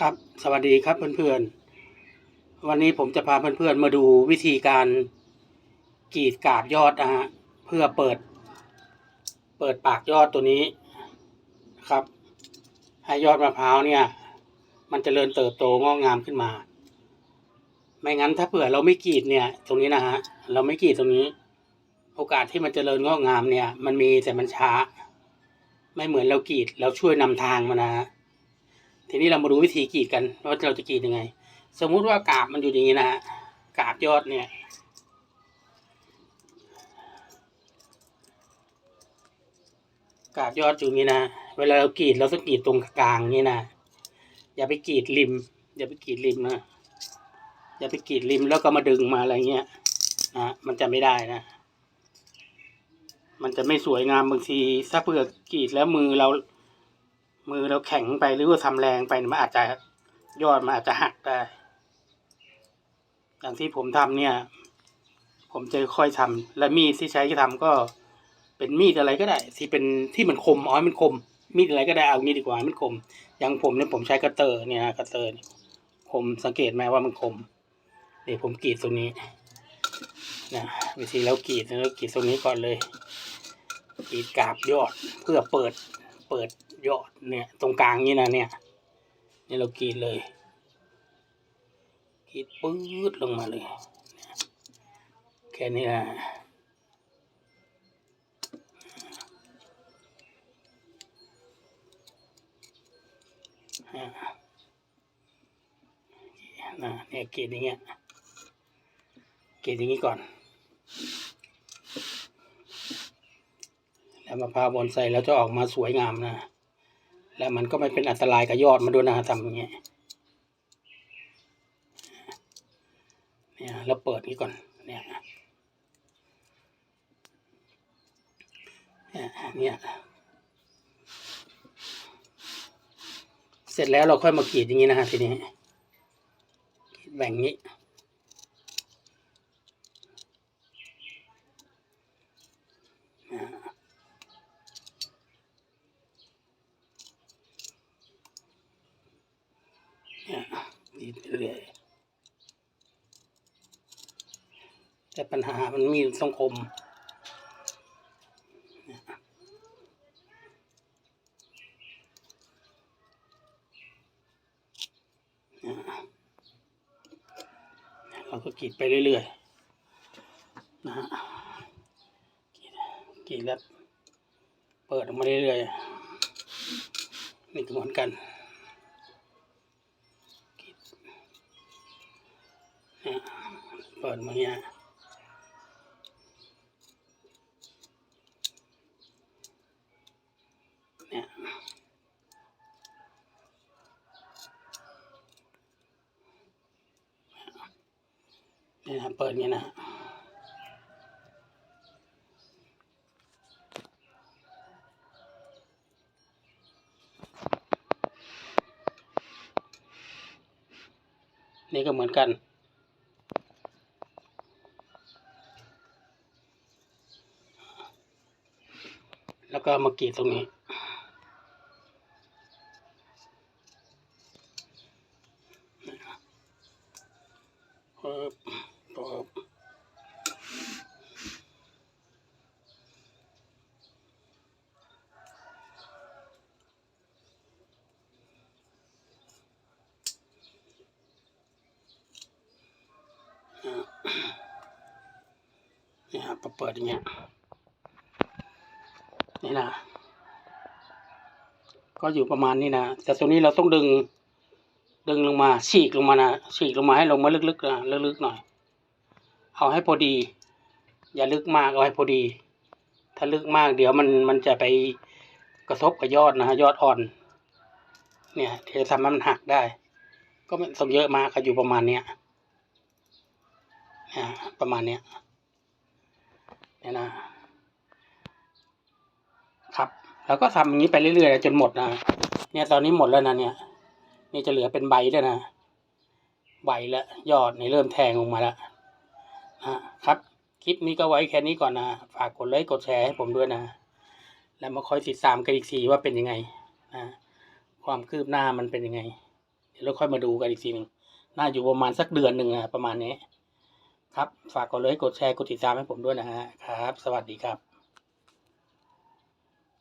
ครับ สวัสดีครับเพื่อนๆ วันนี้ผมจะพาเพื่อนๆมาดูวิธีการกรีดกาบยอดนะฮะเพื่อเปิด เปิดปากยอดตัวนี้ครับ ให้ยอดมะพร้าวเนี่ย มันจเจริญเติบโตงอกงามขึ้นมา ไม่งั้นถ้าเผื่อเราไม่กรีดเนี่ย ตรงนี้นะฮะเราไม่กรีดตรงนี้ โอกาสที่มันจเจริญงอกงามเนี่ย มันมีแต่มันช้า ไม่เหมือนเรากรีดเราช่วยนำทางมันนะฮะ ทีนี้เรามาดูวิธีกรีดกันว่าเราจะกรีดยังไง สมมุติว่ากาบมันอยู่อย่างนี้นะฮะกาบยอดเนี่ยกาบยอดอยู่นี้นะ เวลาเรากรีดเราต้องกรีดตรงกลางนี่นะ อย่าไปกรีดริม อย่าไปกรีดริมนะ อย่าไปกรีดริมแล้วก็มาดึงมาอะไรเงี้ยนะมันจะไม่ได้นะ มันจะไม่สวยงามบางทีถ้าเผื่อกรีดแล้วมือเรา มือเราแข็งไปหรือว่าทำแรงไปมันอาจจะยอดมันอาจจะหักได้อย่างที่ผมทำเนี่ย ผมจะค่อยทำและมีดที่ใช้ทำก็เป็นมีดอะไรก็ได้ ที่เป็นที่มันคมอ๋อมันคม มีดอะไรก็ได้เอางี้ดีกว่ามันคม อย่างผมเนี่ยผมใช้กระเตอร์เนี่ยกระเตอร์คมสังเกตไหมว่ามันคมเดี๋ยวผมกรีดตรงนี้นะวิธีแล้วกรีดแล้วกรีดตรงนี้ก่อนเลยกรีดกาบยอดเพื่อเปิด เปิดยอดเนี่ยตรงกลางนี่นะเนี่ยนี่เรากรีดเลยกรีดปื๊ดลงมาเลยแค่นี้นะนะเนี่ยกรีดอย่างเงี้ยกรีดอย่างงี้ก่อน มะพร้าวบอนไซแล้วจะออกมาสวยงามนะ และมันก็ไม่เป็นอันตรายกับยอดมาด้วยนะทำอย่างเงี้ยเนี่ยเราเปิดนี้ก่อนเนี่ยเนี่ยเนี่ยเสร็จแล้วเราค่อยมากรีดอย่างนี้นะฮะทีนี้แบ่งนี้ เนี่ยดีด เรื่อยแต่ปัญหามันมีสังคมเราก็กรีดไปเรื่อยๆนะฮะกรีดกีดแล้วเปิดออกมาเรื่อยๆนี่ก็เหมือนกัน เปิดมาเนี่ยเนี่ยเนี่นะเปิดเนี่ยนะนี่ก็เหมือนกัน แล้วก็มากรีดตรงนี้ปึ๊บปึ๊บนี่ครับเปิดอย่างเงี้ย นี่นะก็อยู่ประมาณนี้นะแต่ตรงนี้เราต้องดึง ดึงลงมาฉีกลงมานะฉีกลงมาให้ลงมาลึกๆนะลึกๆหน่อย เอาให้พอดี อย่าลึกมากเอาให้พอดี ถ้าลึกมากเดี๋ยวมันมันจะไปกระทบกับยอดนะฮะยอดอ่อน เนี่ยเดี๋ยวทำให้มันหักได้ ก็ไม่ต้องเยอะมากก็อยู่ประมาณเนี้ยอ่าประมาณเนี้ยเนี่ยนะ แล้วก็ทำอย่างนี้ไปเรื่อยๆจนหมดนะเนี่ยตอนนี้หมดแล้วนะเนี่ย นี่จะเหลือเป็นใบด้วยนะใบแล้วยอดนี่เริ่มแทงออกมาแล้วนะครับ คลิปนี้ก็ไว้แค่นี้ก่อนนะ ฝากกดไลค์กดแชร์ให้ผมด้วยนะ แล้วมาคอยติดตามกันอีกทีว่าเป็นยังไงนะความคืบหน้ามันเป็นยังไงแล้วเราค่อยมาดูกันอีกทีหนึ่งน่าอยู่ประมาณสักเดือนหนึ่งนะประมาณนี้ ครับ ฝากกดไลค์กดแชร์กดติดตามให้ผมด้วยนะฮะครับ สวัสดีครับ